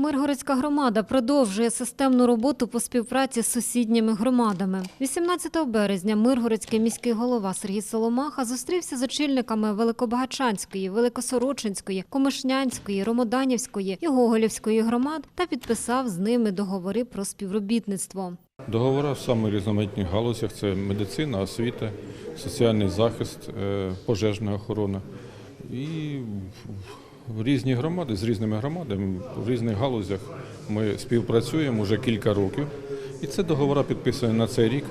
Миргородська громада продовжує системну роботу по співпраці з сусідніми громадами. 18 березня Миргородський міський голова Сергій Соломаха зустрівся з очільниками Великобагачанської, Великосорочинської, Комишнянської, Ромоданівської і Гоголівської громад та підписав з ними договори про співробітництво. Договори в саме різноманітних галузях це медицина, освіта, соціальний захист, е, пожежна охорона. І різні громади з різними громадами в різних галузях ми співпрацюємо вже кілька років. І це договори підписані на цей рік.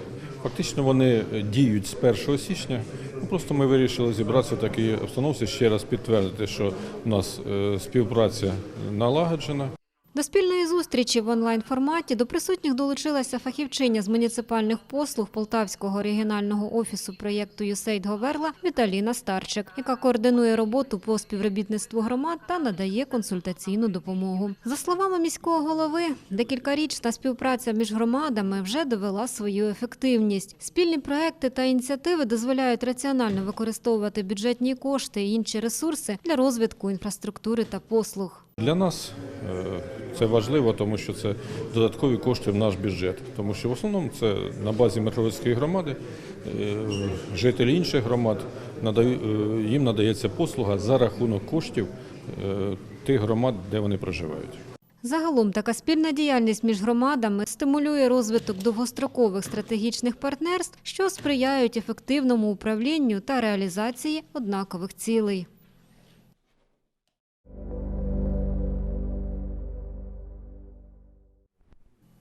Фактично вони діють з 1 січня. Ну, просто ми вирішили зібратися в такій обстановці, ще раз підтвердити, що у нас е, співпраця налагоджена. До спільної зустрічі в онлайн-форматі до присутніх долучилася фахівчиня з муніципальних послуг Полтавського регіонального офісу проєкту «Юсейд Говерла Віталіна Старчик, яка координує роботу по співробітництву громад та надає консультаційну допомогу. За словами міського голови, декількарічна співпраця між громадами вже довела свою ефективність. Спільні проекти та ініціативи дозволяють раціонально використовувати бюджетні кошти і інші ресурси для розвитку інфраструктури та послуг. Для нас е, це важливо, тому що це додаткові кошти в наш бюджет. Тому що в основному це на базі Миргородської громади е, жителі інших громад е, їм надається послуга за рахунок коштів тих громад, де вони проживають. Загалом така спільна діяльність між громадами стимулює розвиток довгострокових стратегічних партнерств, що сприяють ефективному управлінню та реалізації однакових цілей.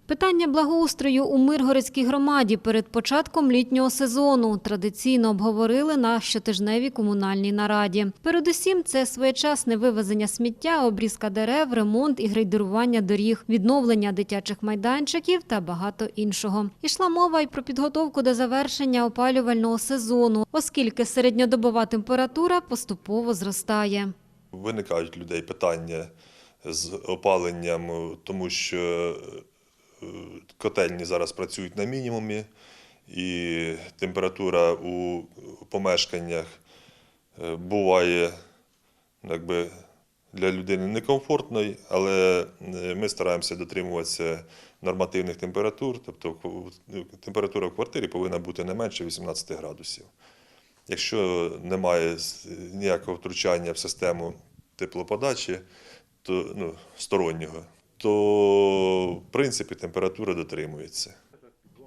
Питання благоустрою у Миргородській громаді перед початком літнього сезону традиційно обговорили на щотижневій комунальній нараді. Передусім, це своєчасне вивезення сміття, обрізка дерев, ремонт і грейдерування доріг, відновлення дитячих майданчиків та багато іншого. Ішла мова й про підготовку до завершення опалювального сезону, оскільки середньодобова температура поступово зростає. Виникають людей питання з опаленням, тому що котельні зараз працюють на мінімумі, і температура у помешканнях е, буває якби, для людини некомфортною, але е, ми стараємося дотримуватися нормативних температур, тобто температура в квартирі повинна бути не менше 18 градусів. Якщо немає ніякого втручання в систему теплоподачі, то ну, стороннього, то в принципі температура дотримується.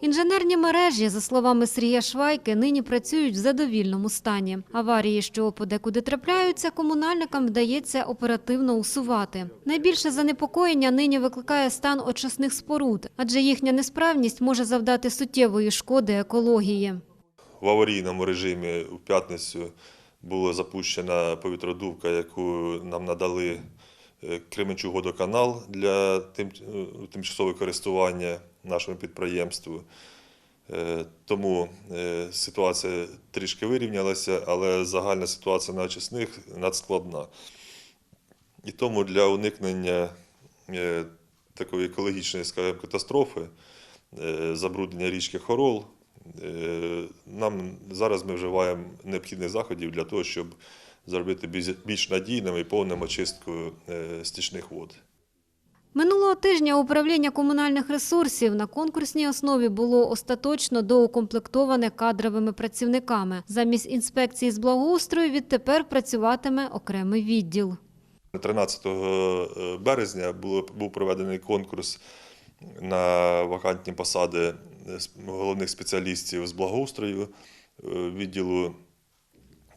Інженерні мережі, за словами Сергія Швайки, нині працюють в задовільному стані. Аварії, що подекуди трапляються, комунальникам вдається оперативно усувати. Найбільше занепокоєння нині викликає стан очисних споруд, адже їхня несправність може завдати суттєвої шкоди екології. В аварійному режимі в п'ятницю була запущена повітродувка, яку нам надали е, Кременчуг водоканал для е, тимчасового користування нашому підприємству. Е, Тому ситуація трішки вирівнялася, але загальна ситуація на очисних надскладна. І тому для уникнення такої екологічної скажімо, катастрофи, забруднення річки Хорол, нам зараз ми вживаємо необхідних заходів для того, щоб зробити більш- надійним і повним очистку е, стічних вод. Минулого тижня управління комунальних ресурсів на конкурсній основі було остаточно доукомплектоване кадровими працівниками. Замість інспекції з благоустрою відтепер працюватиме окремий відділ. 13 е, березня був проведений конкурс на вакантні посади е, головних спеціалістів з благоустрою відділу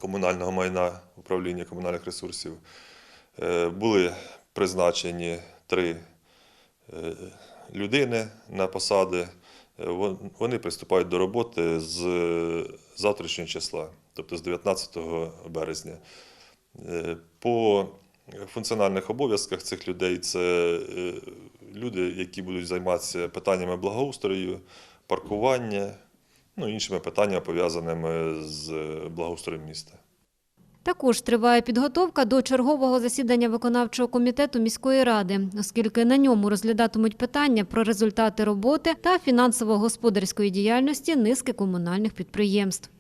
комунального майна управління комунальних ресурсів. Е, Були призначені три е, людини на посади. Е, Вони приступають до роботи з завтрашнього числа, тобто з 19 березня. По функціональних обов'язках цих людей це люди, які будуть займатися питаннями благоустрою, паркування, ну, іншими питаннями, пов'язаними з благоустроєм міста. Також триває підготовка до чергового засідання виконавчого комітету міської ради, оскільки на ньому розглядатимуть питання про результати роботи та фінансово-господарської діяльності низки комунальних підприємств.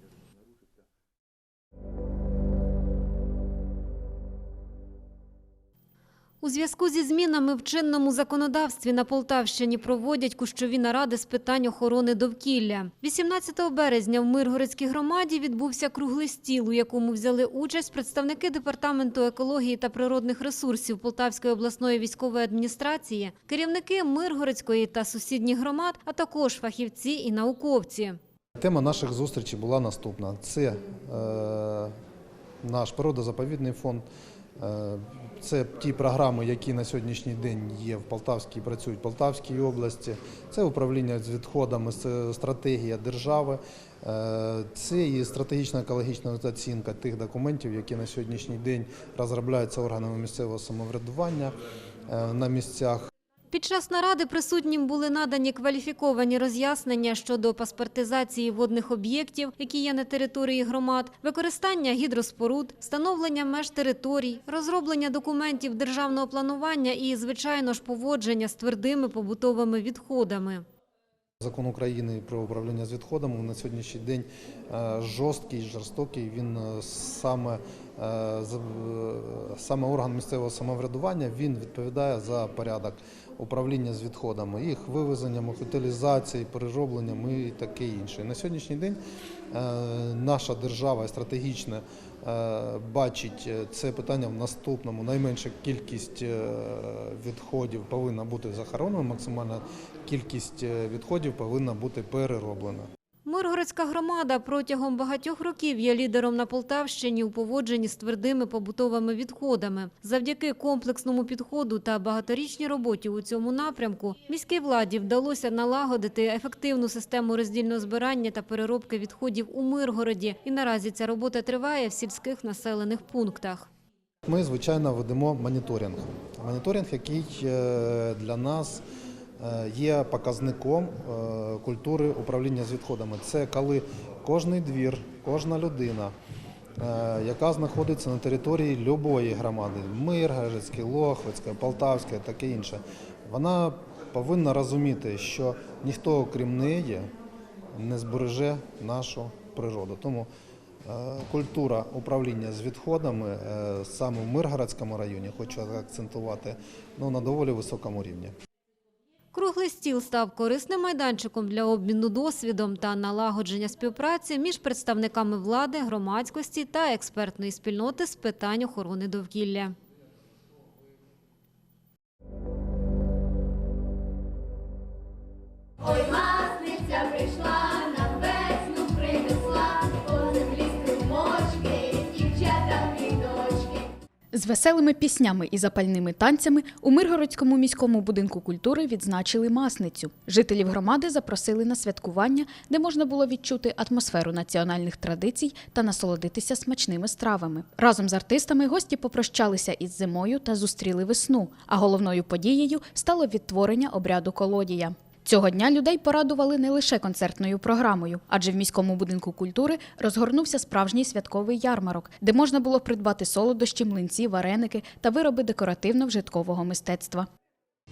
У зв'язку зі змінами в чинному законодавстві на Полтавщині проводять кущові наради з питань охорони довкілля. 18 березня в Миргородській громаді відбувся круглий стіл, у якому взяли участь представники департаменту екології та природних ресурсів Полтавської обласної військової адміністрації, керівники Миргородської та сусідніх громад, а також фахівці і науковці. Тема наших зустрічей була наступна: це е, наш природозаповідний фонд, це ті програми, які на сьогоднішній день є в Полтавській, працюють в Полтавській області, це управління з відходами, стратегія держави, е, це і стратегічна екологічна оцінка тих документів, які на сьогоднішній день розробляються органами місцевого самоврядування е, на місцях. Під час наради присутнім були надані кваліфіковані роз'яснення щодо паспортизації водних об'єктів, які є на території громад, використання гідроспоруд, встановлення меж територій, розроблення документів державного планування і, звичайно ж, поводження з твердими побутовими відходами. Закон України про управління з відходами на сьогоднішній день е, жорсткий, жорстокий. Він е, саме, е, саме орган місцевого самоврядування він відповідає за порядок управління з відходами, їх вивезенням, утилізацією, переробленням і таке інше. На сьогоднішній день е, наша держава стратегічно е, бачить е, це питання в наступному. Найменша кількість відходів повинна бути захоронена, максимальна кількість відходів повинна бути перероблена. Миргородська громада протягом багатьох років є лідером на Полтавщині у поводженні з твердими побутовими відходами. Завдяки комплексному підходу та багаторічній роботі у цьому напрямку міській владі вдалося налагодити ефективну систему роздільного збирання та переробки відходів у Миргороді. І наразі ця робота триває в сільських населених пунктах. Ми, звичайно, ведемо моніторинг. Моніторинг, який е, для нас є показником е, культури управління з відходами. Це коли кожний двір, кожна людина, е, яка знаходиться на території будь-якої громади, Миргородська, Лохвицька, Полтавська, таке інше, вона повинна розуміти, що ніхто окрім неї не збереже нашу природу. Тому е, культура управління з відходами е, саме в Миргородському районі, хочу акцентувати, ну, на доволі високому рівні. Круглий стіл став корисним майданчиком для обміну досвідом та налагодження співпраці між представниками влади, громадськості та експертної спільноти з питань охорони довкілля. Ой, З веселими піснями і запальними танцями у Миргородському міському будинку культури відзначили масницю. Жителів громади запросили на святкування, де можна було відчути атмосферу національних традицій та насолодитися смачними стравами. Разом з артистами гості попрощалися із зимою та зустріли весну. А головною подією стало відтворення обряду колодія. Цього дня людей порадували не лише концертною програмою, адже в міському будинку культури розгорнувся справжній святковий ярмарок, де можна було придбати солодощі, млинці, вареники та вироби декоративно-вжиткового мистецтва.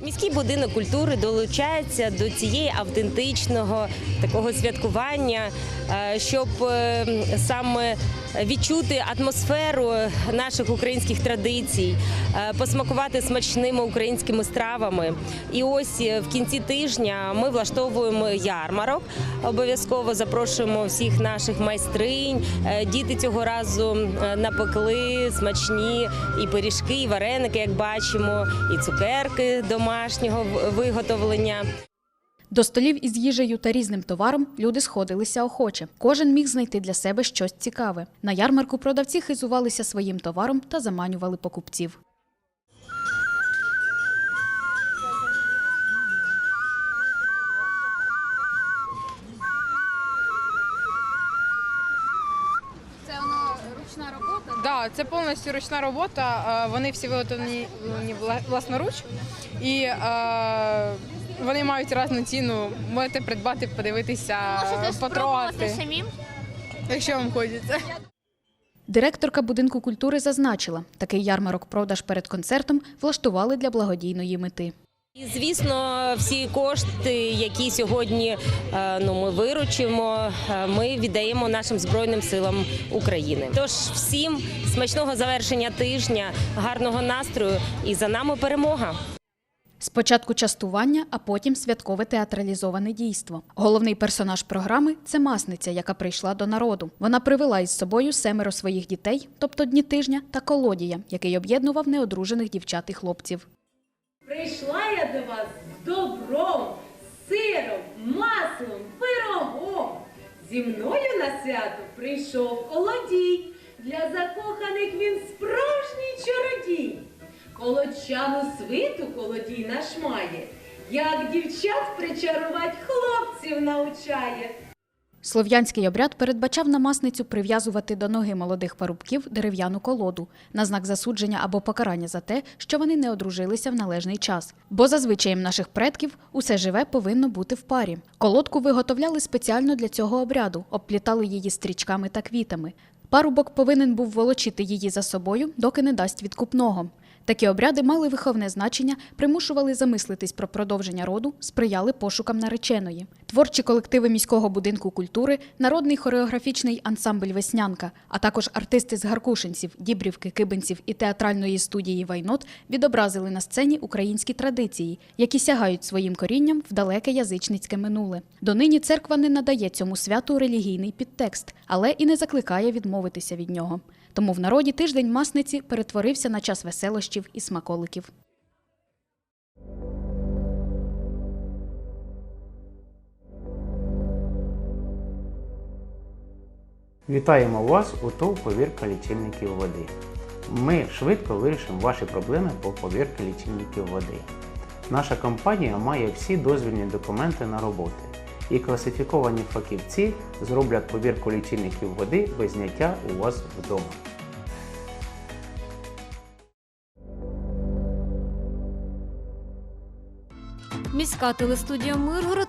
Міський будинок культури долучається до цієї автентичного такого святкування, е, щоб е, саме відчути атмосферу наших українських традицій, е, посмакувати смачними українськими стравами. І ось е, в кінці тижня ми влаштовуємо ярмарок. Обов'язково запрошуємо всіх наших майстринь. Е, Діти цього разу напекли смачні і пиріжки, і вареники, як бачимо, і цукерки домашнього виготовлення. До столів із їжею та різним товаром люди сходилися охоче. Кожен міг знайти для себе щось цікаве. На ярмарку продавці хизувалися своїм товаром та заманювали покупців. Це воно ручна робота? Да, це повністю ручна робота. Е, Вони всі виготовлені вла- власноруч і е, вони мають різну ціну. Можете придбати, подивитися, потрогати, самим. якщо вам хочеться. Директорка будинку культури зазначила, такий ярмарок продаж перед концертом влаштували для благодійної мети. І звісно, всі кошти, які сьогодні е, ну, ми виручимо, е, ми віддаємо нашим збройним силам України. Тож всім смачного завершення тижня, гарного настрою і за нами перемога. Спочатку частування, а потім святкове театралізоване дійство. Головний персонаж програми це масниця, яка прийшла до народу. Вона привела із собою семеро своїх дітей, тобто дні тижня, та колодія, який об'єднував неодружених дівчат і хлопців. Прийшла я до вас з добром, сиром, маслом, пирогом. Зі мною на свято прийшов колодій. Для закоханих він справжній чародій. Колодчану свиту колодій наш має, як дівчат причарувати хлопців научає. Слов'янський обряд передбачав на масницю прив'язувати до ноги молодих парубків дерев'яну колоду на знак засудження або покарання за те, що вони не одружилися в належний час. Бо за звичаєм наших предків усе живе повинно бути в парі. Колодку виготовляли спеціально для цього обряду, обплітали її стрічками та квітами. Парубок повинен був волочити її за собою, доки не дасть відкупного. Такі обряди мали виховне значення, примушували замислитись про продовження роду, сприяли пошукам нареченої. Творчі колективи міського будинку культури, народний хореографічний ансамбль Веснянка, а також артисти з Гаркушинців, Дібрівки, Кибинців і театральної студії Вайнот відобразили на сцені українські традиції, які сягають своїм корінням в далеке язичницьке минуле. Донині церква не надає цьому святу релігійний підтекст, але і не закликає відмовитися від нього. Тому в народі тиждень масниці перетворився на час веселощів і смаколиків. Вітаємо вас у ТОВ повірка лічильників води. Ми швидко вирішимо ваші проблеми по повірці лічильників води. Наша компанія має всі дозвільні документи на роботи, і класифіковані фахівці зроблять повірку лічильників води без зняття у вас вдома. Міська телестудія Миргород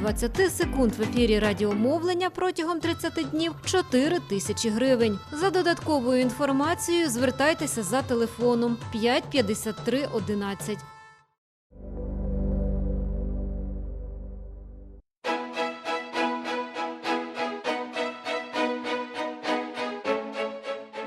20 секунд в ефірі радіомовлення протягом 30 днів 4 тисячі гривень. За додатковою інформацією звертайтеся за телефоном 5 53 11.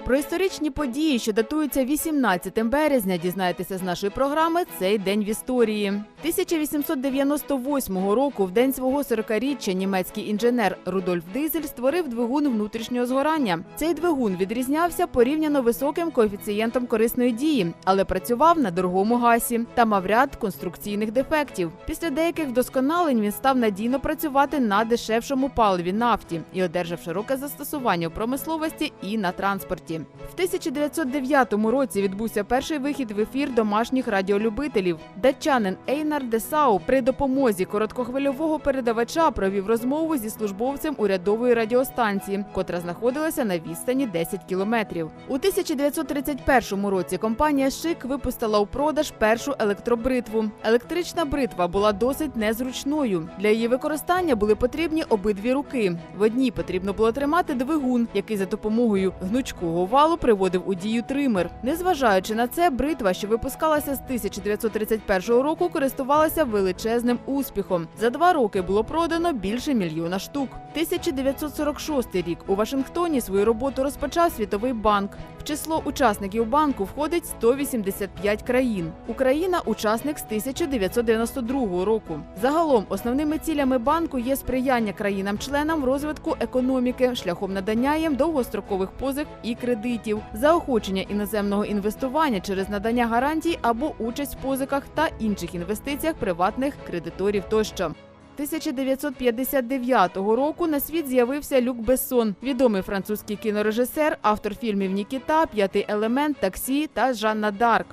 Про історичні події, що датуються 18 березня, дізнаєтеся з нашої програми Цей день в історії. 1898 року, в день свого 40-річчя, німецький інженер Рудольф Дизель створив двигун внутрішнього згорання. Цей двигун відрізнявся порівняно високим коефіцієнтом корисної дії, але працював на дорогому гасі та мав ряд конструкційних дефектів. Після деяких вдосконалень він став надійно працювати на дешевшому паливі нафті і одержав широке застосування у промисловості і на транспорті. В 1909 році відбувся перший вихід в ефір домашніх радіолюбителів. Датчанин Ейнар Десау при допомозі короткохвильового передавача провів розмову зі службовцем урядової радіостанції, котра знаходилася на відстані 10 кілометрів. У 1931 році компанія Шик випустила у продаж першу електробритву. Електрична бритва була досить незручною. Для її використання були потрібні обидві руки. В одній потрібно було тримати двигун, який за допомогою гнучкого валу приводив у дію тример. Незважаючи на це, бритва, що випускалася з 1931 року, користувалася величезним успіхом. За два роки було продано більше мільйона штук. 1946 рік у Вашингтоні свою роботу розпочав Світовий банк. В число учасників банку входить 185 країн. Україна учасник з 1992 року. Загалом основними цілями банку є сприяння країнам-членам розвитку економіки шляхом надання їм довгострокових позик і кредитів, заохочення іноземного інвестування через надання гарантій або участь в позиках та інших інвестиціях приватних кредиторів тощо. 1959 року на світ з'явився Люк Бессон, відомий французький кінорежисер, автор фільмів Нікіта, П'ятий елемент, Таксі та Жанна Дарк.